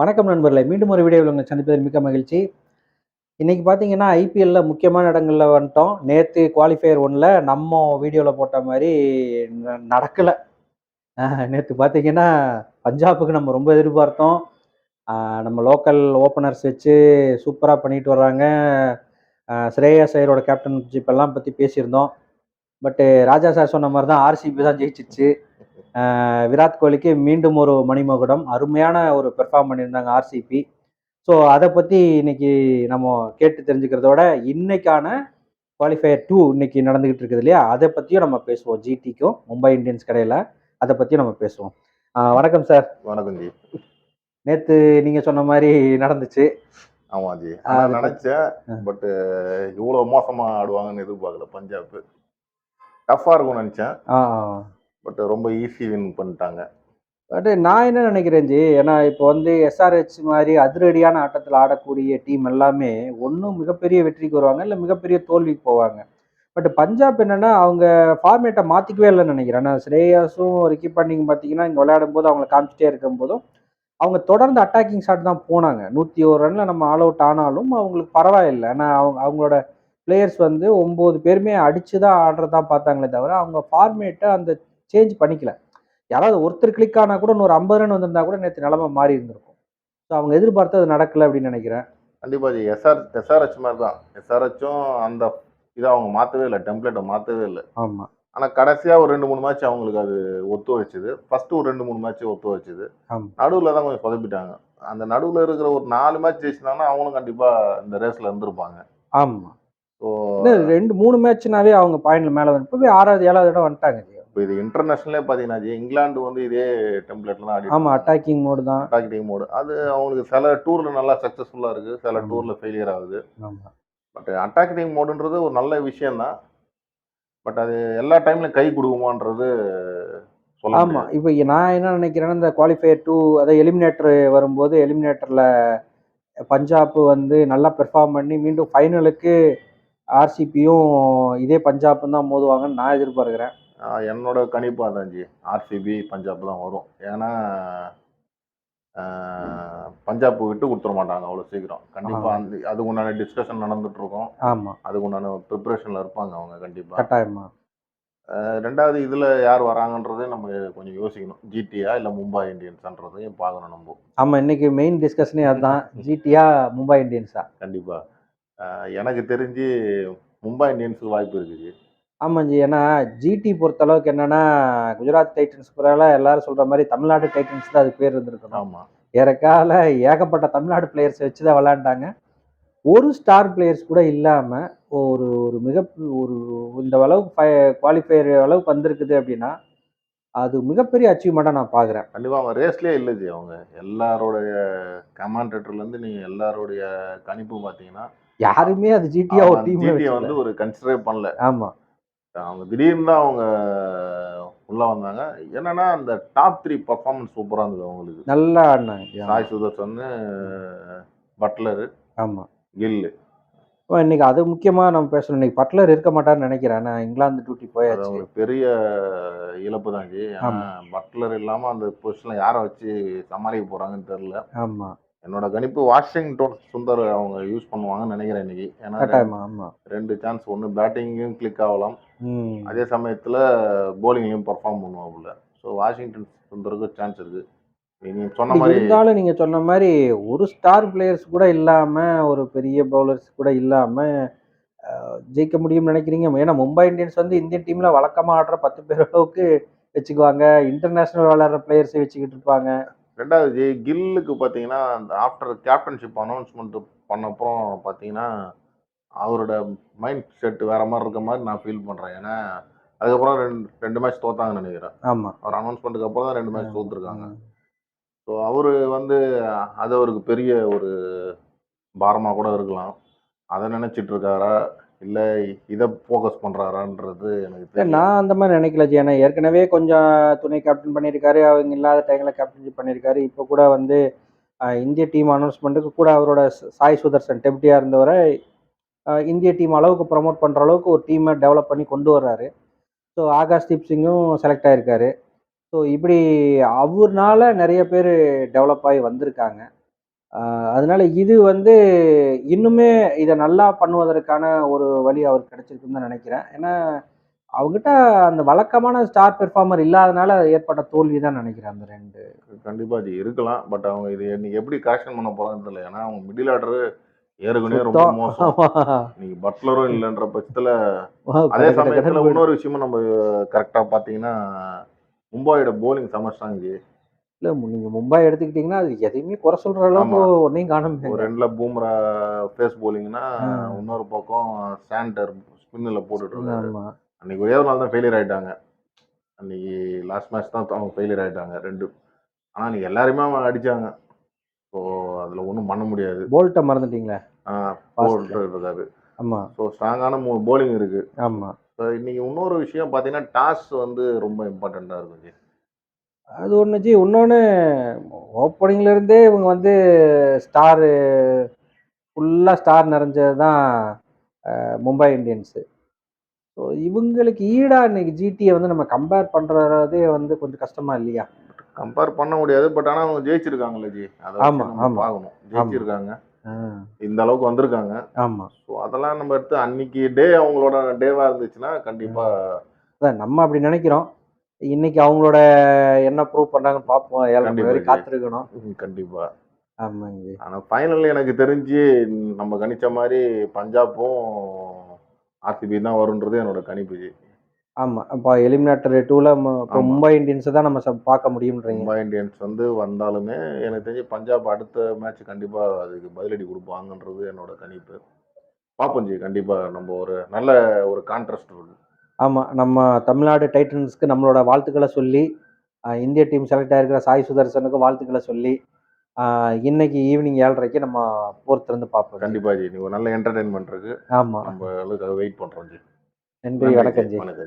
வணக்கம் நண்பர்களே மீண்டும் ஒரு வீடியோவில் உங்களை சந்திப்பதில் மிக்க மகிழ்ச்சி. இன்னைக்கு பார்த்தீங்கன்னா ஐபிஎல்ல முக்கியமான இடங்களில் வந்துட்டோம். நேற்று குவாலிஃபயர் ஒன்றில் நம்ம வீடியோவில் போட்ட மாதிரி நடக்கலை. நேற்று பார்த்தீங்கன்னா பஞ்சாபுக்கு நம்ம ரொம்ப எதிர்பார்த்தோம். நம்ம லோக்கல் ஓப்பனர்ஸ் வச்சு சூப்பராக பண்ணிட்டு வர்றாங்க. ஸ்ரேயா சையரோட கேப்டன்ஷிப் எல்லாம் பற்றி பேசியிருந்தோம். பட்டு ராஜா சார் சொன்ன மாதிரி தான் ஆர்சிபி தான் ஜெயிச்சிச்சு. விராட் கோலிக்கு மீண்டும் ஒரு மணிமகுடம். அருமையான ஒரு பெர்ஃபார்ம் பண்ணியிருந்தாங்க ஆர்சிபி ஸோ அதை பற்றி இன்னைக்கு நம்ம கேட்டு தெரிஞ்சுக்கிறதோட இன்னைக்கான குவாலிஃபயர் டூ இன்னைக்கு நடந்துகிட்டு இருக்குது இல்லையா? அதை பற்றியும் நம்ம பேசுவோம். ஜிடிக்கும் மும்பை இந்தியன்ஸ் கடையில் அதை பற்றியும் நம்ம பேசுவோம். வணக்கம் சார் வணக்கம் ஜி. நேற்று நீங்கள் சொன்ன மாதிரி நடந்துச்சு. ஆமா ஜி. நினைச்சேன் ஆ. பட் இவ்வளவு மோசமா ஆடுவாங்கன்னு எதிர்பார்க்கல பஞ்சாப் டஃப்பா இருக்கும்னு நினைச்சேன். பட் ரொம்ப ஈஸி வின் பண்ணிட்டாங்க. பட் நான் என்ன நினைக்கிறேன் ஜி ஏன்னா இப்போ வந்து எஸ்ஆர்ஹெச் மாதிரி அதிரடியான ஆட்டத்தில் ஆடக்கூடிய டீம் எல்லாமே ஒன்றும் மிகப்பெரிய வெற்றிக்கு வருவாங்க இல்லை மிகப்பெரிய தோல்விக்கு போவாங்க. பட் பஞ்சாப் என்னென்னா அவங்க ஃபார்மேட்டை மாற்றிக்கவே இல்லைன்னு நினைக்கிறேன். ஆனால் ஸ்ரேயாஸும் ரிக்கி பண்ணிங் பார்த்தீங்கன்னா இங்கே விளையாடும் போது அவங்களை காமிச்சிட்டே இருக்கும் போதும் அவங்க தொடர்ந்து அட்டாக்கிங் ஷாட் தான் போனாங்க. நூற்றி ஒரு ரனில் நம்ம ஆல் அவுட் ஆனாலும் அவங்களுக்கு பரவாயில்லை. ஏன்னா அவங்க அவங்களோட பிளேயர்ஸ் வந்து ஒம்பது பேருமே அடித்து தான் ஆடுறதா பார்த்தாங்களே தவிர அவங்க ஃபார்மேட்டை அந்த சேஞ்ச் பண்ணிக்கல. யாராவது ஒருத்தர் கிளிக் ஆனால் கூட இன்னொரு ஐம்பது ரன் வந்திருந்தா கூட நேற்று நிலமை மாறி இருந்திருக்கும். ஸோ அவங்க எதிர்பார்த்தது நடக்கல அப்படின்னு நினைக்கிறேன். கண்டிப்பா ஜி. எஸ்ஆர் எஸ்ஆர்ஹெச் மாதிரி தான். எஸ்ஆர்ஹெச்சும் அந்த இதை அவங்க மாத்தவே இல்லை. டெம்ப்ளேட்டை மாத்தவே இல்லை. ஆமாம் ஆனா கடைசியா ஒரு ரெண்டு மூணு மேட்ச் அவங்களுக்கு அது ஒத்து வச்சுது. ஃபர்ஸ்ட் ஒரு ரெண்டு மூணு மேட்ச் ஒத்து வச்சுது. ஆமா. நடுவுல தான் கொஞ்சம் சொதப்பிட்டாங்க அந்த நடுவுல இருக்கிற ஒரு நாலு மேட்ச் ஜெயிச்சிருந்தாங்கன்னா அவங்களும் கண்டிப்பா இந்த ரேஸ்ல இருந்திருப்பாங்க. ஆமாம் ஸோ ரெண்டு மூணு மேட்ச்னாவே அவங்க பாயிண்ட்ல மேலே வந்து இப்போ போய் ஆறாவது ஏழாவது இடம் வந்துட்டாங்க இப்போ இது இன்டர்நேஷனலே பார்த்தீங்கன்னா இங்கிலாந்து வந்து இதே டெம்ப்ளேட்ல தான் ஆடி ஆமாம் அட்டாக்கிங் மோடு தான். அட்டாக்கிங் மோடு அது அவங்களுக்கு சில டூர்ல நல்லா சக்ஸஸ்ஃபுல்லா இருக்கு சில. டூர்ல ஃபெயிலியர் ஆகுது. பட் அட்டாக்கிங் மோடுன்றது ஒரு நல்ல விஷயம் தான். பட் அது எல்லா டைம்லயும் கை கொடுக்குமான்றது ஆமாம். இப்போ நான் என்ன நினைக்கிறேன்னா இந்த குவாலிஃபயர் டூ அதாவது எலிமினேட்டர் வரும்போது எலிமினேட்டரில் பஞ்சாப் வந்து நல்லா பெர்ஃபார்ம் பண்ணி மீண்டும் ஃபைனலுக்கு ஆர்சிபியும் இதே பஞ்சாப்பும் தான் மோதுவாங்கன்னு நான் எதிர்பார்க்குறேன். என்னோட கணிப்பு அதான் ஜி ஆர்சிபி பஞ்சாப் தான் வரும். ஏன்னா பஞ்சாப் விட்டு கொடுத்துட மாட்டாங்க அவ்வளோ சீக்கிரம். கண்டிப்பா ஆமா. அந்த அதுக்கு உண்டான டிஸ்கஷன் நடந்துட்டு இருக்கும் ஆமாம் அதுக்கு உண்டான ப்ரிப்பரேஷன்ல இருப்பாங்க அவங்க கண்டிப்பா. கட்டாயமா. ரெண்டாவது இதுல யார் வராங்கன்றதை நம்ம கொஞ்சம் யோசிக்கணும். ஜிடியா இல்ல மும்பை இந்தியன்ஸ்ன்றதையும் பார்க்கணும் நம்ம. ஆமாம் இன்னைக்கு மெயின் டிஸ்கஷனே அதுதான். ஜிடியா மும்பை இந்தியன்ஸா? கண்டிப்பா. ஆஹ் எனக்கு தெரிஞ்சு மும்பை இந்தியன்ஸுக்கு வாய்ப்பு இருக்குது. ஆமாம் ஜி ஏன்னா ஜிடி பொறுத்தளவுக்கு என்னன்னா குஜராத் டைட்டன்ஸ் கூட எல்லாரும் சொல்ற மாதிரி தமிழ்நாடு டைட்டன்ஸ் தான் அது பேர் இருந்திருக்கணும். ஆமா. ஏறக்கால ஏகப்பட்ட தமிழ்நாடு பிளேயர்ஸ் வச்சு தான் விளையாண்டாங்க. ஒரு ஸ்டார் பிளேயர்ஸ் கூட இல்லாமல் ஒரு ஒரு மிக ஒரு இந்த அளவுக்கு குவாலிஃபயர் அளவுக்கு வந்திருக்குது அப்படின்னா அது மிகப்பெரிய அச்சீவ்மெண்ட்டாக நான் பார்க்குறேன் கண்டிப்பா அவங்க ரேஸ்லயே இல்லை ஜி அவங்க. எல்லாரோடைய கமாண்டேட்டர்ல இருந்து நீங்க எல்லாருடைய கணிப்பு பாத்தீங்கன்னா யாருமே அது ஜிடியா ஒரு டீம் வந்து ஒரு கன்சிடரே பண்ணல. ஆமாம் அவங்க திடீர்னு தான் அவங்க உள்ள வந்தாங்க. என்னன்னா அந்த டாப் த்ரீ பர்ஃபார்மன்ஸ் சூப்பரா இருந்தது அவங்களுக்கு. நல்லா ஆடினாங்க. சாய் சுதர்சன் பட்லர் ஆமாம் கில்லு. இன்னைக்கு அது முக்கியமாக நம்ம பேசணும். இன்னைக்கு பட்லர் இருக்க மாட்டார்னு நினைக்கிறேன். நான் இங்கிலாந்து டியூட்டி போயாச்சு. அவங்களுக்கு பெரிய இழப்பு தான் ஜி. பட்லர் இல்லாம அந்த பொசிஷன்ல யாரை வச்சு சமாளிக்க போறாங்கன்னு தெரியல. ஆமாம் என்னோட கணிப்பு வாஷிங்டன் சுந்தர் அவங்க யூஸ் பண்ணுவாங்கன்னு நினைக்கிறேன் இன்னைக்கு. ஏன்னா ரெண்டு சான்ஸ் ஒன்று பேட்டிங்கும் கிளிக் ஆகலாம். அதே சமயத்தில் போலிங்லையும் பர்ஃபார்ம் பண்ணுவாப்புல ஸோ வாஷிங்டன் சுந்தருக்கு சான்ஸ் இருக்கு. நீங்க சொன்ன மாதிரி இருந்தாலும் நீங்க சொன்ன மாதிரி ஒரு ஸ்டார் பிளேயர்ஸ் கூட இல்லாம ஒரு பெரிய பவுலர்ஸ் கூட இல்லாம அஹ், ஜெயிக்க முடியும்னு நினைக்கிறீங்க? ஏன்னா மும்பை இந்தியன்ஸ் வந்து இந்தியன் டீம்ல வழக்கமா ஆடுற பத்து பேர் அளவுக்கு வச்சுக்குவாங்க. இன்டர்நேஷனல் விளையாடுற பிளேயர்ஸை வச்சுக்கிட்டு இருப்பாங்க. ரெண்டாவது கில்லுக்கு பார்த்தீங்கன்னா அந்த ஆஃப்டர் கேப்டன்ஷிப் அனௌன்ஸ்மெண்ட் பண்ணப்புறம் பார்த்தீங்கன்னா அவரோட மைண்ட் செட் வேற மாதிரி இருக்க மாதிரி நான் ஃபீல் பண்ணுறேன் ஏன்னா அதுக்கப்புறம் ரெண்டு ரெண்டு மேட்ச் தோத்தாங்கன்னு நினைக்கிறேன். ஆமா. அவர் அனௌன்ஸ்மெண்ட்டுக்கு அப்புறம் தான் ரெண்டு மேட்ச் தோத்துருக்காங்க. ஸோ அவர் வந்து அது அவருக்கு பெரிய ஒரு பாரமாக கூட இருக்கலாம். அதை நினைச்சிட்டு இருக்காரா? இல்லை இதை ஃபோக்கஸ் பண்ணுறாரான்றது எனக்கு நான் அந்த மாதிரி நினைக்கல ஜி. ஏன்னா ஏற்கனவே கொஞ்சம் துணை கேப்டன் பண்ணியிருக்காரு அவங்க இல்லாத டைம்ல கேப்டன்ஷிப் பண்ணியிருக்காரு. இப்போ கூட வந்து இந்திய டீம் அனௌன்ஸ்மெண்ட்டுக்கு கூட அவரோட சாய் சுதர்சன் டெப்டியாக இருந்தவரை இந்திய டீம் அளவுக்கு ப்ரமோட் பண்ணுற அளவுக்கு ஒரு டீமை டெவலப் பண்ணி கொண்டு வர்றாரு. ஸோ ஆகாஷ் தீப் சிங்கும் செலக்ட் ஆகிருக்காரு ஸோ இப்படி அவர்னால நிறைய பேர் டெவலப் ஆகி வந்திருக்காங்க. அதனால இது வந்து இன்னுமே இதை நல்லா பண்ணுவதற்கான ஒரு வழி அவருக்கு கிடைச்சிருக்குன்னு தான் நினைக்கிறேன். ஏன்னா அவங்ககிட்ட அந்த வழக்கமான ஸ்டார் பெர்ஃபார்மர் இல்லாதனால ஏற்பட்ட தோல்வி தான் நினைக்கிறேன் அந்த ரெண்டு. கண்டிப்பாக அது இருக்கலாம். பட் அவங்க இது எப்படி கரெக்ஷன் பண்ண போறாங்கன்னு தெரியல. ஏன்னா அவங்க மிடில் ஆர்டர் ஏற்கனவே ரொம்ப. மோசம். இன்னைக்கு பட்லரும் இல்லைன்ற பட்சத்துல அதே சமயத்துல இன்னொரு விஷயமும் நம்ம கரெக்டா பாத்தீங்கன்னா மும்பாயோட போலிங் சமஸ்டாங்க இல்ல நீங்க மும்பை எடுத்துக்கிட்டீங்கன்னா அது எதையுமே குறை சொல்ற அளவுக்கு. ஒன்னையும் காணுமே ஒரு ரெண்டுல பூம்ரா ஃபேஸ் போலிங்னா. இன்னொரு பக்கம் சாண்டர் ஸ்பின்னில் போட்டுட்டு இருக்காரு. அன்னைக்கு ஒரே ஒரு நாள் தான் ஃபெயிலியர் ஆயிட்டாங்க. அன்னைக்கு லாஸ்ட் மேட்ச் தான் அவங்க ஃபெயிலியர் ஆயிட்டாங்க ரெண்டு ஆனா அன்னைக்கு எல்லாருமே அவங்க அடிச்சாங்க. ஸோ அதுல ஒன்றும் பண்ண முடியாது. போல்ட்ட மறந்துட்டீங்களே? போட்டு இருக்காரு ஆமா. ஸோ ஸ்ட்ராங்கான போலிங் இருக்கு. ஆமா. ஸோ இன்னைக்கு இன்னொரு விஷயம் பார்த்தீங்கன்னா டாஸ் வந்து ரொம்ப இம்பார்ட்டண்ட்டாக இருக்கும் ஜி. அது ஒன்று ஜி. இன்னொன்று ஓப்பனிங்ல இருந்தே இவங்க வந்து ஸ்டாரு ஃபுல்லாக ஸ்டார் நிறைஞ்சது தான் மும்பை இந்தியன்ஸு. ஸோ இவங்களுக்கு ஈடாக இன்னைக்கு ஜிடியை வந்து நம்ம கம்பேர் பண்ணுறதே வந்து கொஞ்சம் கஷ்டமா இல்லையா? கம்பேர் பண்ண முடியாது பட் ஆனால் அவங்க ஜெயிச்சிருக்காங்கல்ல ஜி. அதை. பார்க்கணும். ஜெயிச்சிருக்காங்க. இந்த அளவுக்கு வந்திருக்காங்க. ஆமா. ஸோ அதெல்லாம் நம்ம எடுத்து அன்னைக்கு டே அவங்களோட டேவா இருந்துச்சுன்னா கண்டிப்பா நம்ம அப்படி நினைக்கிறோம். இன்னைக்கு அவங்களோட என்ன ப்ரூவ் பண்ணுறாங்கன்னு பார்ப்போம். ஏழரை மணி ஜி. காத்திருக்கணும். கண்டிப்பா. ஆமாங்க ஆனா ஃபைனல் எனக்கு தெரிஞ்சு நம்ம கணிச்ச மாதிரி பஞ்சாப்பும் ஆர்சிபி தான் வரும்ன்றது என்னோட கணிப்பு ஆமாம் இப்போ எலிமினேட்டர் டூவில் இப்போ ஆமா. மும்பை இந்தியன்ஸை தான் நம்ம ச- பார்க்க முடியும்ன்றீங்க. மும்பை இந்தியன்ஸ் வந்து வந்தாலுமே எனக்கு தெரிஞ்சு பஞ்சாப் அடுத்த மேட்ச் கண்டிப்பா அதுக்கு பதிலடி கொடுப்பாங்கன்றது என்னோட கணிப்பு. பார்ப்போம் ஜி கண்டிப்பா நம்ம ஒரு நல்ல ஒரு கான்ட்ராஸ்ட் இருக்கு ஆமாம் நம்ம தமிழ்நாடு டைட்டன்ஸ்க்கு நம்மளோட வாழ்த்துக்களை சொல்லி இந்திய டீம் செலக்ட் ஆகிருக்கிற சாய் சுதர்சனுக்கு வாழ்த்துக்களை சொல்லி இன்னைக்கு ஈவினிங் ஏழரைக்கு நம்ம பொறுத்திருந்து பார்ப்போம் கண்டிப்பா ஜி நீ ஒரு நல்ல என்டர்டைன்மெண்ட் இருக்கு. ஆமாம் நம்ம வெயிட் பண்றோம் ஜி நன்றி. வணக்கம் ஜி. வணக்கம்.